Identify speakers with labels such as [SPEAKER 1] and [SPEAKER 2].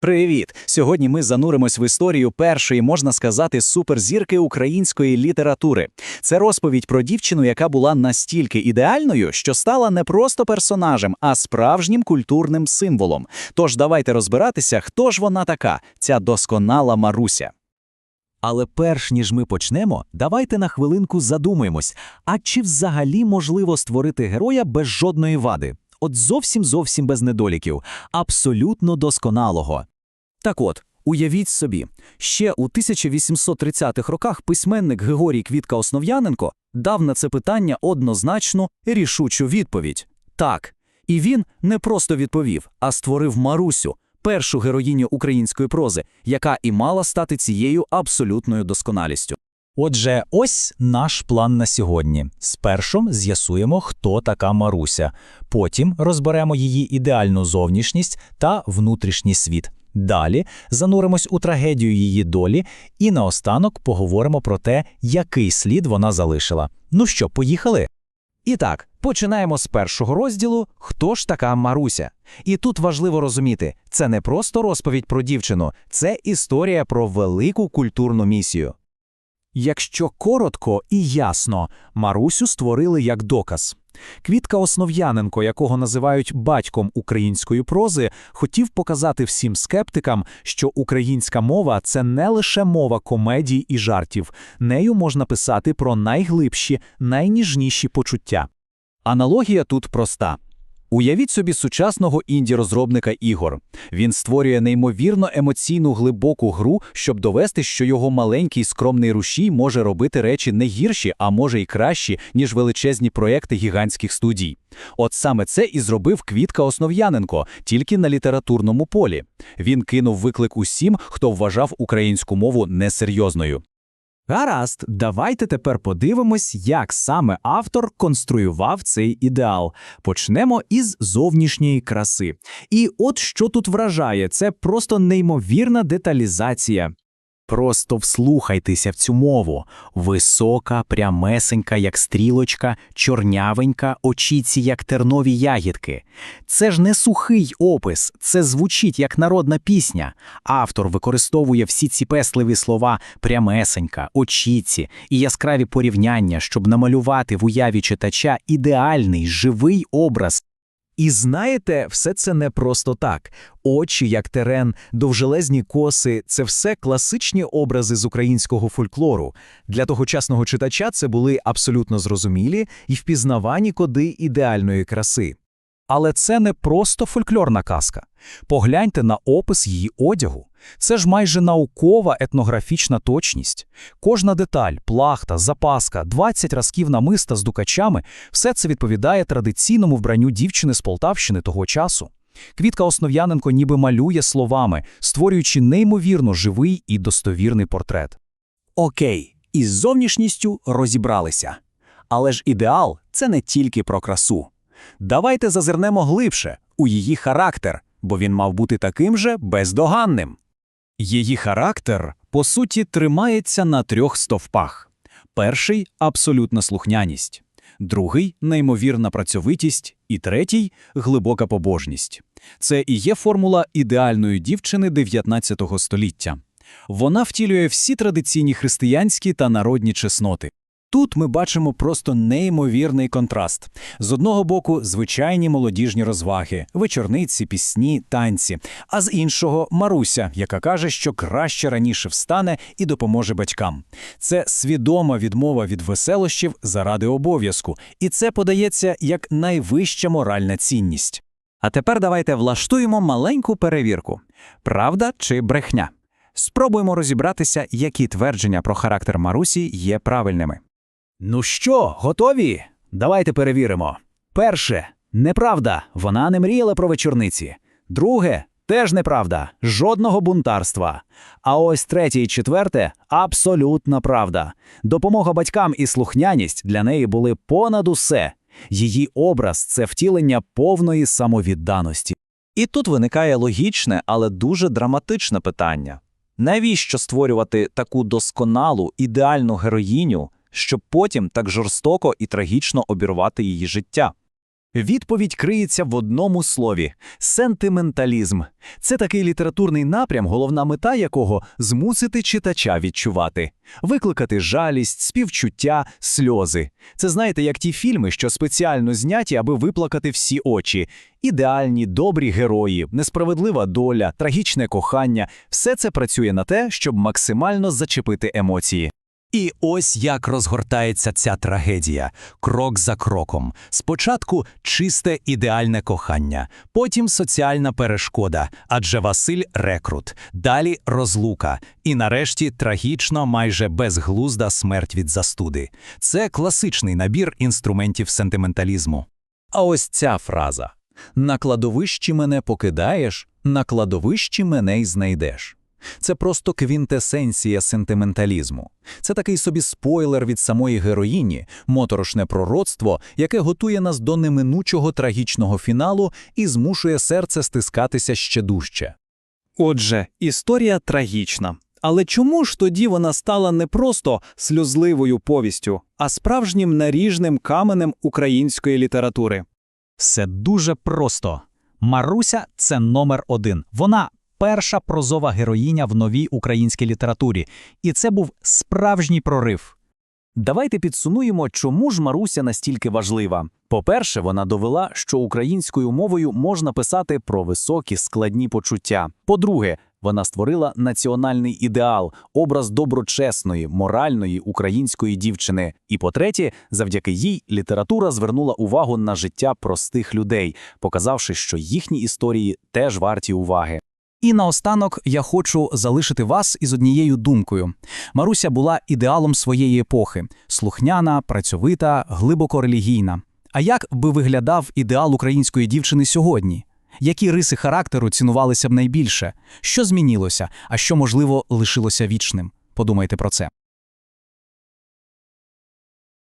[SPEAKER 1] Привіт! Сьогодні ми зануримось в історію першої, можна сказати, суперзірки української літератури. Це розповідь про дівчину, яка була настільки ідеальною, що стала не просто персонажем, а справжнім культурним символом. Тож давайте розбиратися, хто ж вона така, ця досконала Маруся.
[SPEAKER 2] Але перш ніж ми почнемо, давайте на хвилинку задумаємось, а чи взагалі можливо створити героя без жодної вади? От зовсім зовсім без недоліків, абсолютно досконалого. Так от, уявіть собі, ще у 1830-х роках письменник Григорій Квітка Основ'яненко дав на це питання однозначну рішучу відповідь. Так. І він не просто відповів, а створив Марусю, першу героїню української прози, яка і мала стати цією абсолютною досконалістю. Отже, ось наш план на сьогодні. Спершу з'ясуємо, хто така Маруся, потім розберемо її ідеальну зовнішність та внутрішній світ. Далі зануримось у трагедію її долі і наостанок поговоримо про те, який слід вона залишила. Ну що, поїхали? І так, починаємо з першого розділу Хто ж така Маруся? І тут важливо розуміти, це не просто розповідь про дівчину, це історія про велику культурну місію. Якщо коротко і ясно, Марусю створили як доказ. Квітка Основ'яненко, якого називають батьком української прози, хотів показати всім скептикам, що українська мова це не лише мова комедій і жартів, нею можна писати про найглибші, найніжніші почуття. Аналогія тут проста. Уявіть собі сучасного інді-розробника ігор. Він створює неймовірно емоційну глибоку гру, щоб довести, що його маленький скромний рушій може робити речі не гірші, а може й кращі, ніж величезні проекти гігантських студій. От саме це і зробив Квітка Основ'яненко, тільки на літературному полі. Він кинув виклик усім, хто вважав українську мову несерйозною. Гаразд, давайте тепер подивимось, як саме автор конструював цей ідеал. Почнемо із зовнішньої краси. І от що тут вражає, це просто неймовірна деталізація. Просто вслухайтеся в цю мову. Висока, прямесенька, як стрілочка, чорнявенька, очіці, як тернові ягідки. Це ж не сухий опис, це звучить як народна пісня. Автор використовує всі ці песливі слова прямесенька, очіці і яскраві порівняння, щоб намалювати в уяві читача ідеальний, живий образ. І знаєте, все це не просто так. Очі, як терен, довжелезні коси це все класичні образи з українського фольклору. Для тогочасного читача це були абсолютно зрозумілі і впізнавані коди ідеальної краси. Але це не просто фольклорна казка. Погляньте на опис її одягу. Це ж майже наукова етнографічна точність. Кожна деталь, плахта, запаска, 20 разків намиста з дукачами – все це відповідає традиційному вбранню дівчини з Полтавщини того часу. Квітка Основ'яненко ніби малює словами, створюючи неймовірно живий і достовірний портрет. Окей, із зовнішністю розібралися. Але ж ідеал – це не тільки про красу. Давайте зазирнемо глибше у її характер, бо він мав бути таким же бездоганним. Її характер, по суті, тримається на трьох стовпах. Перший абсолютна слухняність, другий неймовірна працьовитість, і третій глибока побожність. Це і є формула ідеальної дівчини 19 століття. Вона втілює всі традиційні християнські та народні чесноти. Тут ми бачимо просто неймовірний контраст. З одного боку, звичайні молодіжні розваги, вечорниці, пісні, танці, а з іншого Маруся, яка каже, що краще раніше встане і допоможе батькам. Це свідома відмова від веселощів заради обов'язку, і це подається як найвища моральна цінність. А тепер давайте влаштуємо маленьку перевірку: правда чи брехня? Спробуємо розібратися, які твердження про характер Марусі є правильними. Ну що, готові? Давайте перевіримо. Перше, неправда, вона не мріяла про вечорниці. Друге, теж неправда, жодного бунтарства. А ось третє і четверте абсолютна правда. Допомога батькам і слухняність для неї були понад усе. Її образ це втілення повної самовідданості. І тут виникає логічне, але дуже драматичне питання: навіщо створювати таку досконалу, ідеальну героїню? Щоб потім так жорстоко і трагічно обірвати її життя.
[SPEAKER 1] Відповідь криється в одному слові сентименталізм. Це такий літературний напрям, головна мета якого змусити читача відчувати, викликати жалість, співчуття, сльози. Це знаєте, як ті фільми, що спеціально зняті, аби виплакати всі очі. Ідеальні, добрі герої, несправедлива доля, трагічне кохання все це працює на те, щоб максимально зачепити емоції.
[SPEAKER 2] І ось як розгортається ця трагедія, крок за кроком. Спочатку чисте ідеальне кохання, потім соціальна перешкода, адже Василь рекрут, далі розлука, і нарешті трагічно, майже безглузда смерть від застуди. Це класичний набір інструментів сентименталізму.
[SPEAKER 1] А ось ця фраза: на кладовищі мене покидаєш, на кладовищі мене й знайдеш. Це просто квінтесенція сентименталізму. Це такий собі спойлер від самої героїні, моторошне пророцтво, яке готує нас до неминучого трагічного фіналу і змушує серце стискатися ще дужче.
[SPEAKER 3] Отже, історія трагічна. Але чому ж тоді вона стала не просто сльозливою повістю, а справжнім наріжним каменем української літератури?
[SPEAKER 2] Все дуже просто. Маруся це номер один. Вона перша прозова героїня в новій українській літературі, і це був справжній прорив.
[SPEAKER 1] Давайте підсумуємо, чому ж Маруся настільки важлива. По-перше, вона довела, що українською мовою можна писати про високі складні почуття. По-друге, вона створила національний ідеал, образ доброчесної, моральної української дівчини. І по-третє, завдяки їй література звернула увагу на життя простих людей, показавши, що їхні історії теж варті уваги.
[SPEAKER 3] І наостанок я хочу залишити вас із однією думкою. Маруся була ідеалом своєї епохи: слухняна, працьовита, глибоко релігійна. А як би виглядав ідеал української дівчини сьогодні? Які риси характеру цінувалися б найбільше? Що змінилося, а що, можливо, лишилося вічним? Подумайте про це.